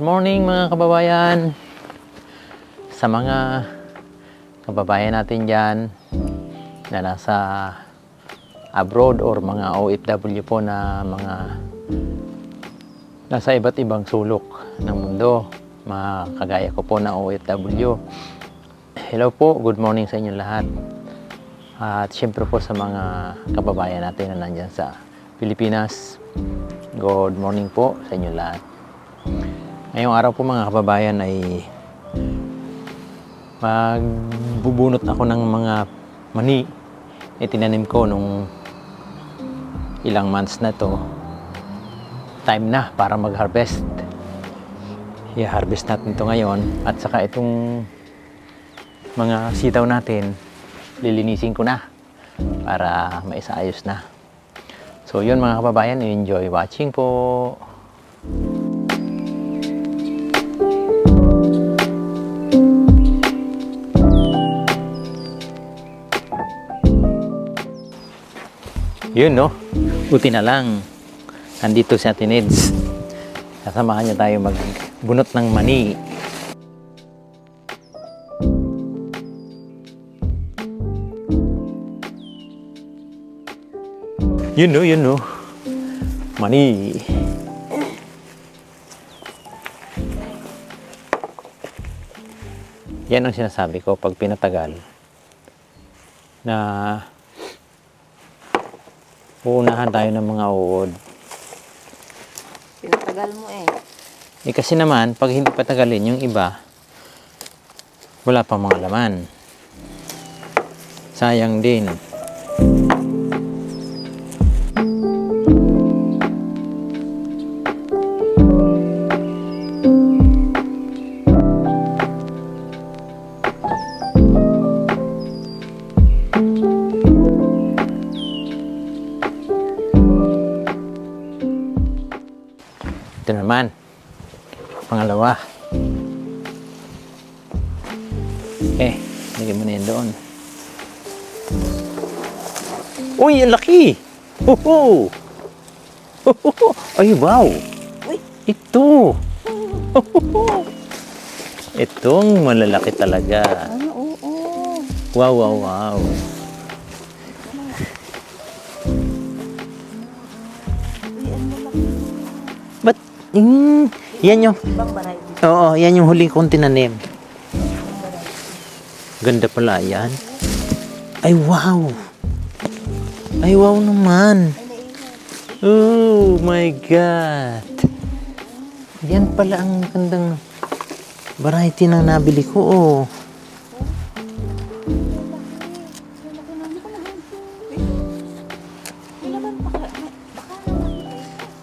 Good morning mga kababayan. Sa mga kababayan natin dyan na nasa abroad or mga OFW po na mga nasa iba't ibang sulok ng mundo. Mga kagaya ko po na OFW. Hello po, good morning sa inyo lahat. At syempre po sa mga kababayan natin na nandyan sa Pilipinas. Good morning po sa inyo lahat. Ngayong araw po mga kababayan ay magbubunot ako ng mga mani na tinanim ko nung ilang months na to. Time na para mag-harvest. I-harvest natin to ngayon at saka itong mga sitaw natin lilinisin ko na para maisaayos na. So yun mga kababayan, enjoy watching po. Yun no, buti na lang. Nandito si Ate Neds. Kasamahan niya tayo magbunot ng mani. Yun no, yun no. Mani. Yan ang sinasabi ko pag pinatagal na uunahan tayo ng mga uod. Pinatagal mo eh. Eh kasi naman, pag hindi patagalin yung iba, wala pa mga laman. Sayang din. Eh, lagyan mo na yan doon. Uy, ang laki! Hoho! Hoho! Ay, wow! Uy! Ito! Hoho! Itong malalaki talaga. Ano, oo. Wow, wow, wow. Ba't, mm, yan yung, Ibang variety. oo, yan yung huling kong tinanim. Ganda pala yan. Ay, wow! Ay, wow naman! Oh my God! Yan pala ang gandang variety ng nabili ko, oh.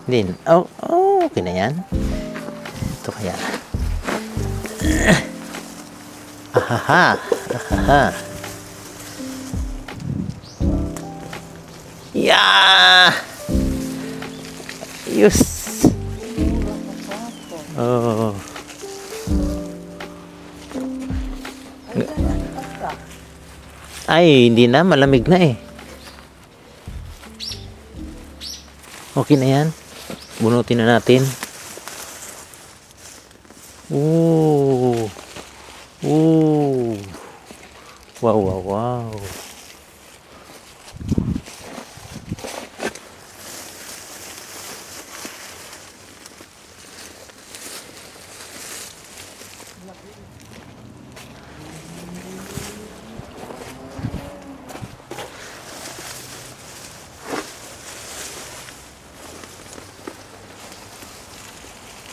Din. Oh, oh, okay na yan. Ito kaya. Ahaha. Yeah! Yus! Oh. Ay, hindi na. Malamig na eh. Okay na yan. Bunutin na natin. Ooh. Wow, wow, wow.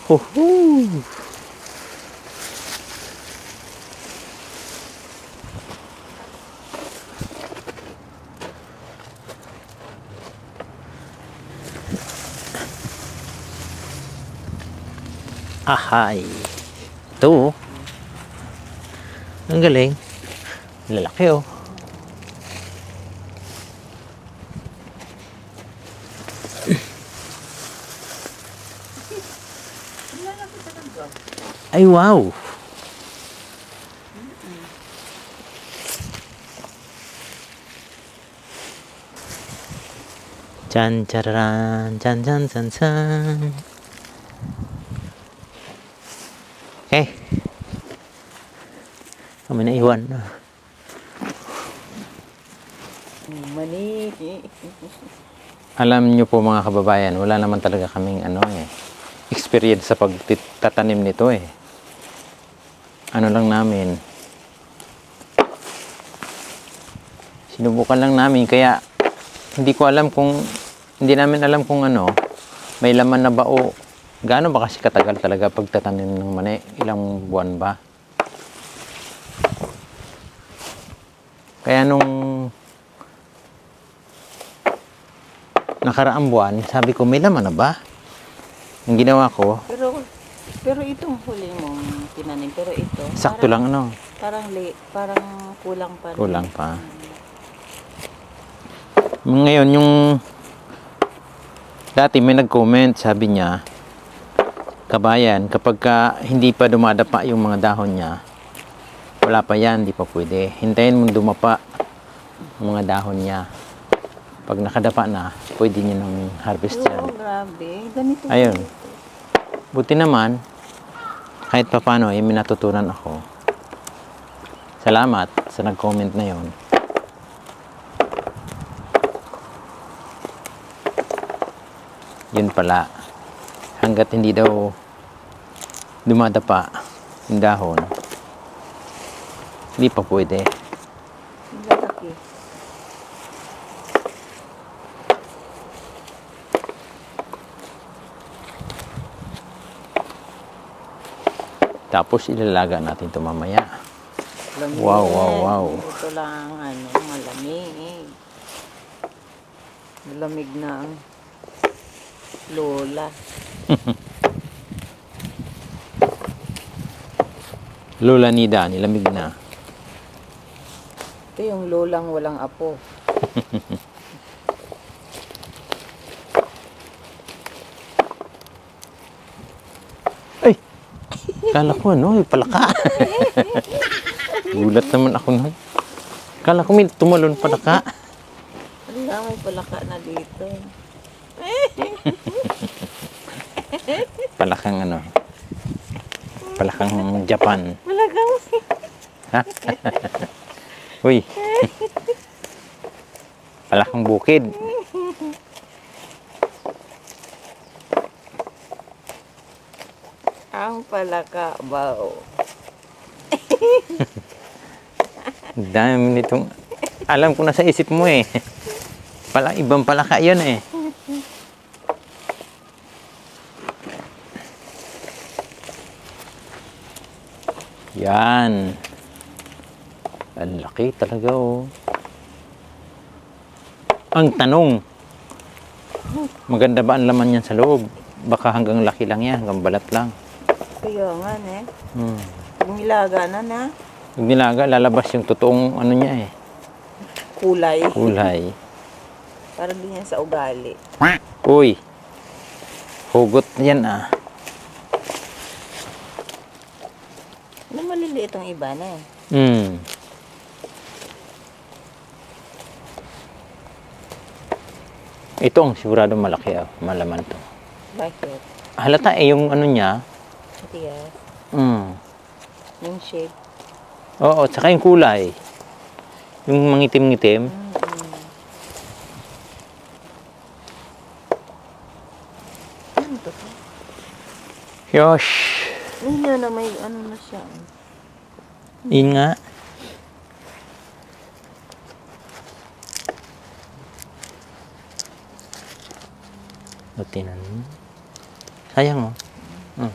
Ho-ho! Ahay. Ito. oh. Ang galing. Lalaki oh. Ay, wow! Chan charan, chan chan chan chan. Okay. Kami na iwan. Mani. Alam niyo po mga kababayan, wala naman talaga kaming ano eh, experience sa pagtatanim nito eh. Ano lang namin, sinubukan lang namin kaya hindi ko alam kung, hindi namin alam kung ano, may laman na ba o gaano ba kasi katagal talaga pagtatanim ng mani, ilang buwan ba? Kaya nung nakaraang buwan, sabi ko, may laman na ba? Ang ginawa ko, Pero, pero itong huli mong tinanim, pero ito. sakto lang ano, Parang, li, parang kulang pa. rin. kulang pa. Ngayon, yung dati may nag-comment, sabi niya, kabayan, kapag ka hindi pa dumadapa yung mga dahon niya, wala pa yan, di pa pwede. Hintayin mong dumapa ang mga dahon niya. Pag nakadapa na, pwede niya nang harvest yan. Oo, grabe. Ganito. Ayun. Buti naman, kahit pa paano, eh, may natutunan ako. Salamat sa nag-comment na yon. Yun pala, hanggat hindi daw dumadapa yung dahon, hindi pa pwede. Tapos ilalaga natin ito mamaya. Lamig. Wow, wow, wow. Ito lang, ano, malamig. Malamig na ang lola. Lola Nida, nilamig na. Ito yung lolang walang apo. Ay! Kala ko ano, palaka. Gulat naman ako nun. Kala ko may tumalon palaka. Wala, may palaka na dito. Palakang ano. Palakang Japan. Malagang Ha? Uy. Palakang bukid. ang palaka bao. Dami nitong... Alam ko na sa isip mo eh. Pala, ibang palaka yan eh. Yan. Ang laki talaga oh. Ang tanong, maganda ba ang laman yan sa loob? Baka hanggang laki lang yan, hanggang balat lang. Kaya nga, eh. Hmm. Umilaga na na. Pag nilaga, lalabas yung totoong ano niya eh. Kulay. Kulay. Parang din yan sa ugali. Uy. Hugot yan ah. Ano ang iba na eh. Hmm. Ito ang sigurado malaki ah. Malaman to. Bakit? Halata eh yung ano niya. Matigas. Hmm. Yung shape. Oo, tsaka yung kulay. Yung mangitim-ngitim. To? Yosh. Hindi na may ano na siya. Yun nga. Tinan mo. Sayang oh.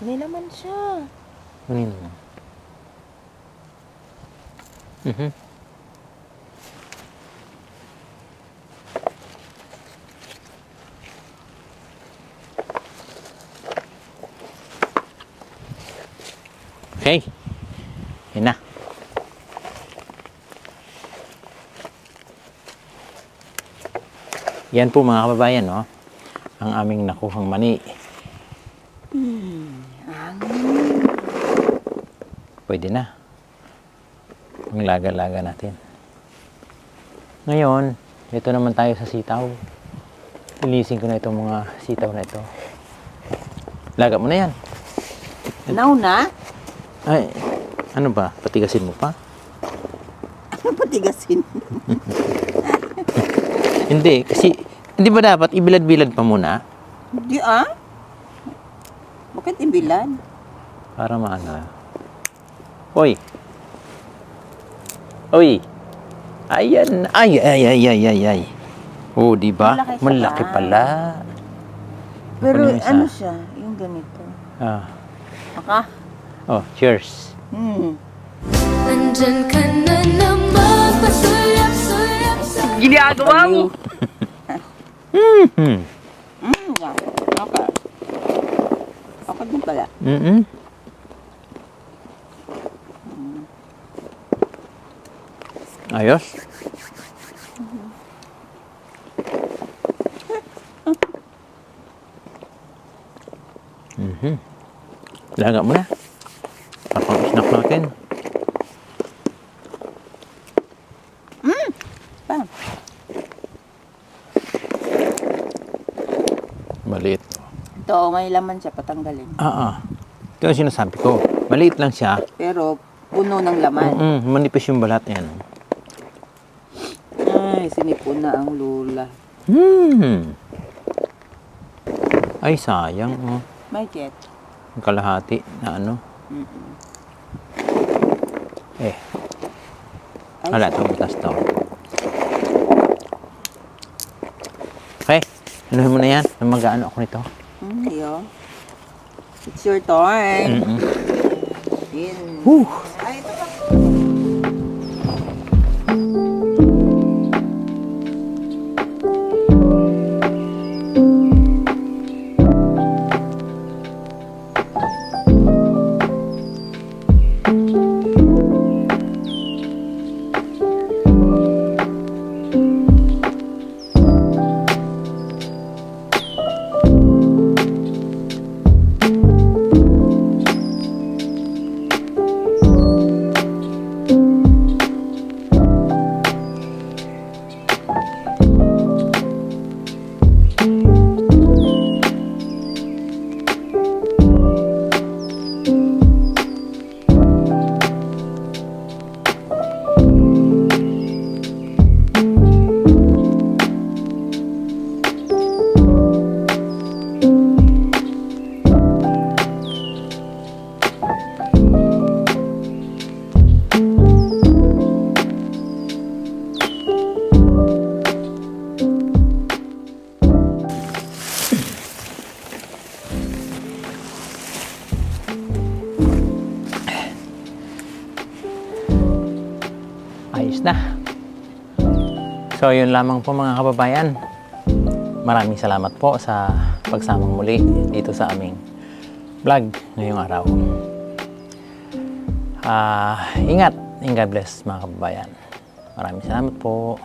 May laman siya. Kunin mo. Mhm. Okay. Yan na. Yan po mga kababayan, no? Ang aming nakuhang mani. Pwede na. Ang laga-laga natin. Ngayon, dito naman tayo sa sitaw. Linisin ko na itong mga sitaw na ito. Laga mo na yan. Now na? Ay, ano ba? Patigasin mo pa? Ano patigasin? Hindi, kasi hindi ba dapat ibilad-bilad pa muna Di ah? Bakit ibilad? para maano? Hoy. Hoy. Ayan. Ay, ay, ay, ay, ay, ay. Oh, di ba? Malaki siya Malaki pa. pala. Pero Ano isa? ano siya? Yung ganito. Ah. Maka? Oh, cheers. Hmm. Nandyan ka na naman sa Ginagawa mo! Hmm. Hmm. Yeah. Okay. Okay din pala. Mm-mm. Ayos. Mhm. Laga mo na. Tapang snack natin. Pa. Maliit. Ito, may laman siya patanggalin. Ah, ah. Ito ang sinasabi ko. Maliit lang siya. Pero puno ng laman. Mm, manipis yung balat yan. Ay, sinipon na ang lula. Hmm. Ay, sayang. Oh. May jet. Ang kalahati na ano. Mm-mm. Eh, Ay, wala ito. Butas to. Okay. Anuhin mo na yan. Mag-ano ako nito. Hmm, yun. It's your turn. In. Whew. Ay, ito pa. Ayos na. So, yun lamang po mga kababayan. Maraming salamat po sa pagsamang muli dito sa aming vlog ngayong araw. Ah, ingat and God bless mga kababayan. Maraming salamat po.